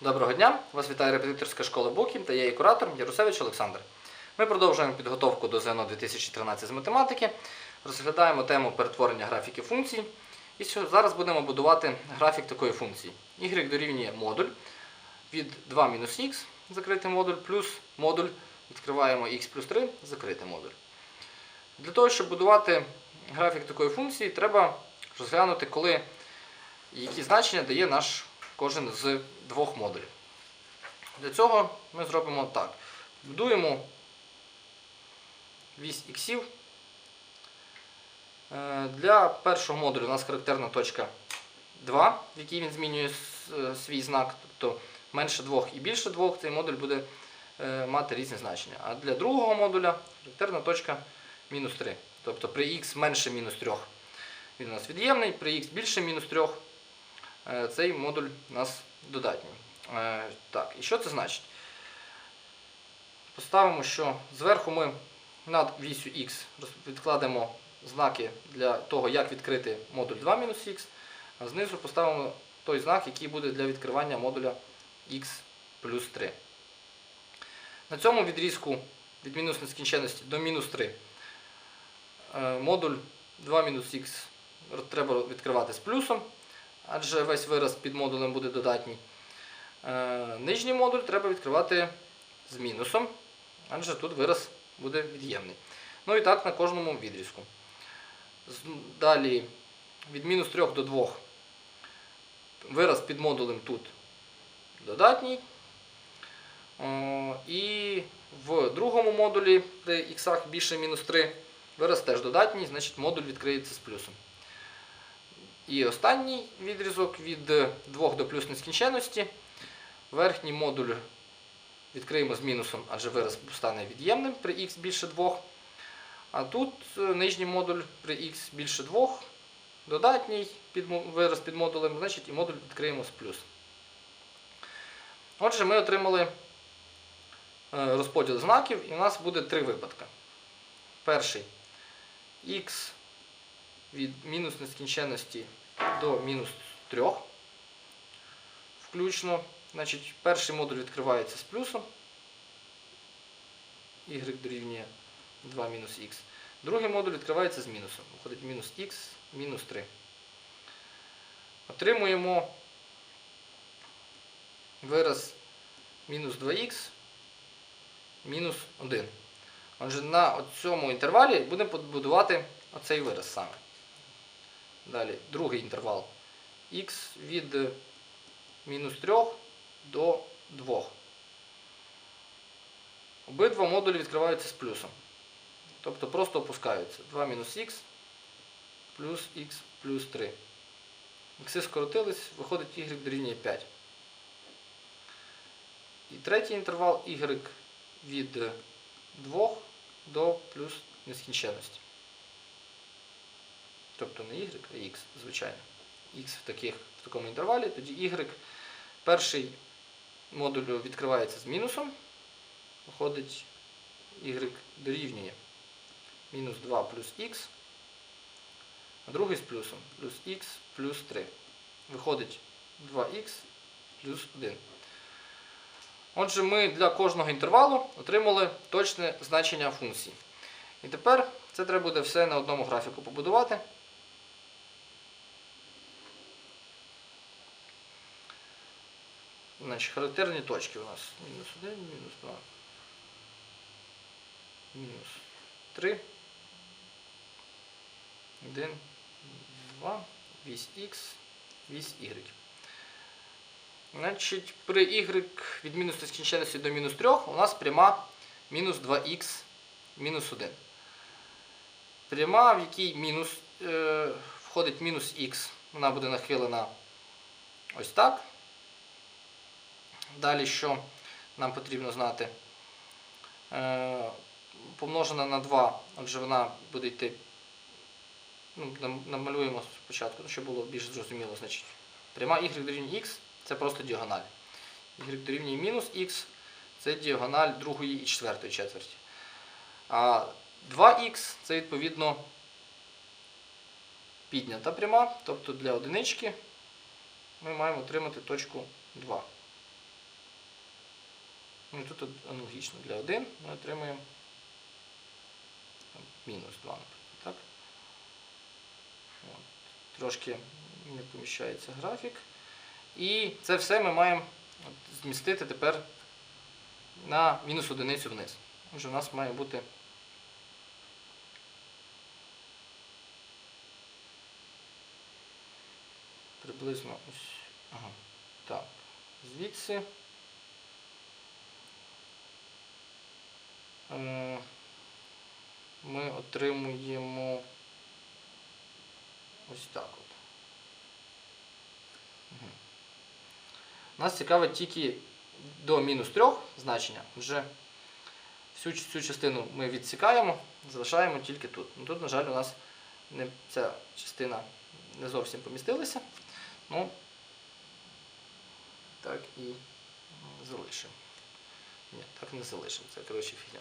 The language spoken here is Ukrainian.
Доброго дня! Вас вітає репетиторська школа Буків та я її куратор Ярусевич Олександр. Ми продовжуємо підготовку до ЗНО 2013 з математики, розглядаємо тему перетворення графіків функцій. І зараз будемо будувати графік такої функції. Y дорівнює модуль від 2 мінус х, закритий модуль, плюс модуль, відкриваємо х плюс 3, закритий модуль. Для того, щоб будувати графік такої функції, треба розглянути, коли які значення дає наш кожен з двох модулів. Для цього ми зробимо так. Будуємо вісь іксів. Е, Для першого модулю у нас характерна точка 2, в якій він змінює е, свій знак. Тобто менше 2 і більше 2 цей модуль буде е, мати різні значення. А для другого модуля характерна точка мінус 3. Тобто при х менше мінус 3 він у нас від'ємний, при х більше мінус 3 е, цей модуль у нас додатній. Е, Так, і що це значить? Поставимо, що зверху ми над вісю роз- відкладемо знаки для того, як відкрити модуль 2 мінус х, а знизу поставимо той знак, який буде для відкривання модуля х плюс 3. На цьому відрізку від мінус нескінченності до мінус 3 е, модуль 2 мінус х треба відкривати з плюсом, адже весь вираз під модулем буде додатній. Е, Нижній модуль треба відкривати з мінусом, адже тут вираз буде від'ємний. Ну і так на кожному відрізку. Далі від мінус 3 до 2 вираз під модулем тут додатній. І в другому модулі при х більше мінус 3 вираз теж додатній, значить модуль відкриється з плюсом. І останній відрізок від 2 до плюс нескінченності. Верхній модуль відкриємо з мінусом, адже вираз стане від'ємним при х більше 2. А тут е, нижній модуль при х більше 2, додатній під, вираз під модулем, значить і модуль відкриємо з плюс. Отже, ми отримали е, розподіл знаків, і у нас буде три випадки. Перший х від мінус нескінченності до мінус 3 включно. Значить, перший модуль відкривається з плюсом. y дорівнює 2 мінус х. Другий модуль відкривається з мінусом. Виходить мінус х, мінус 3. Отримуємо вираз мінус 2х, мінус 1. Отже, на цьому інтервалі будемо побудувати оцей вираз саме. Далі, другий інтервал. х від мінус 3 до 2. Обидва модулі відкриваються з плюсом. Тобто просто опускаються. 2 мінус х плюс х плюс 3. Ікси скоротились, виходить y дорівнює 5. І третій інтервал y від 2 до плюс нескінченності. Тобто не y, а x, звичайно. X в, таких, в такому інтервалі, тоді y перший модуль відкривається з мінусом. Виходить y дорівнює мінус 2 плюс х, а другий з плюсом плюс х плюс 3. Виходить 2х плюс 1. Отже, ми для кожного інтервалу отримали точне значення функції. І тепер це треба буде все на одному графіку побудувати. Значить, характерні точки у нас мінус 1, мінус 2, мінус 3, 1, 2, вісь х, вісь y. Значить, при y від мінус нескінченності до мінус 3 у нас пряма мінус 2х мінус 1. Пряма, в якій мінус, е, входить мінус х, вона буде нахилена ось так. Далі, що нам потрібно знати? Е, помножена на 2, отже, вона буде йти. Ну, намалюємо спочатку, ну, щоб було більш зрозуміло. Значить, пряма y дорівнює х це просто діагональ. y дорівнює мінус х це діагональ другої і четвертої четверті. А 2х це відповідно піднята пряма, тобто для одинички ми маємо отримати точку 2. Ну тут аналогічно для 1 ми отримуємо мінус 2, наприклад. Так? От. Трошки не поміщається графік. І це все ми маємо змістити тепер на мінус одиницю вниз. Отже, у нас має бути приблизно ось. Ага. Так. Звідси. е, Ми отримуємо ось так от. Мгм. Нас цікавить тільки до мінус 3 значення. Вже всю цю частину ми відсікаємо, залишаємо тільки тут. Ну, тут, на жаль, у нас не, ця частина не зовсім помістилася. Ну, так і залишимо. Ні, так не залишимо. Це коротше фігня.